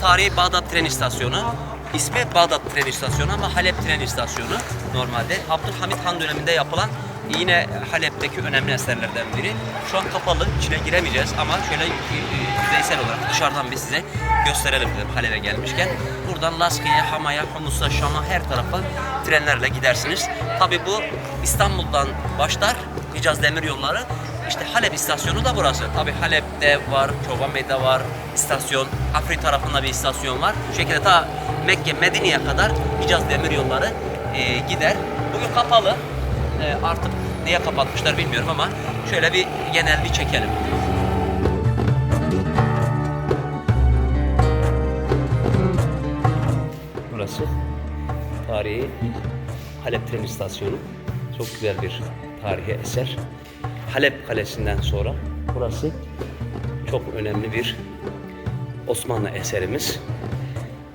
tarihi Bağdat tren istasyonu. İsmi Bağdat tren istasyonu ama Halep tren istasyonu normalde. Abdülhamit Han döneminde yapılan yine Halep'teki önemli eserlerden biri. Şu an kapalı, içine giremeyeceğiz ama şöyle e, yüzeysel olarak dışarıdan bir size gösterelim dedim Halep'e gelmişken. Buradan Laskiye, Hama'ya, Humus'a, Şam'a her tarafa trenlerle gidersiniz. Tabi bu İstanbul'dan başlar Hicaz Demir Yolları. İşte Halep istasyonu da burası. Tabi Halep'te var, Çobanbey'de var istasyon. Afrin tarafında bir istasyon var. Bu şekilde ta Mekke, Medine'ye kadar Hicaz Demir Yolları e, gider. Bugün kapalı. E, artık niye kapatmışlar bilmiyorum ama şöyle bir genel bir çekelim. Burası tarihi Halep tren istasyonu. Çok güzel bir tarihi eser. Halep Kalesi'nden sonra burası çok önemli bir Osmanlı eserimiz.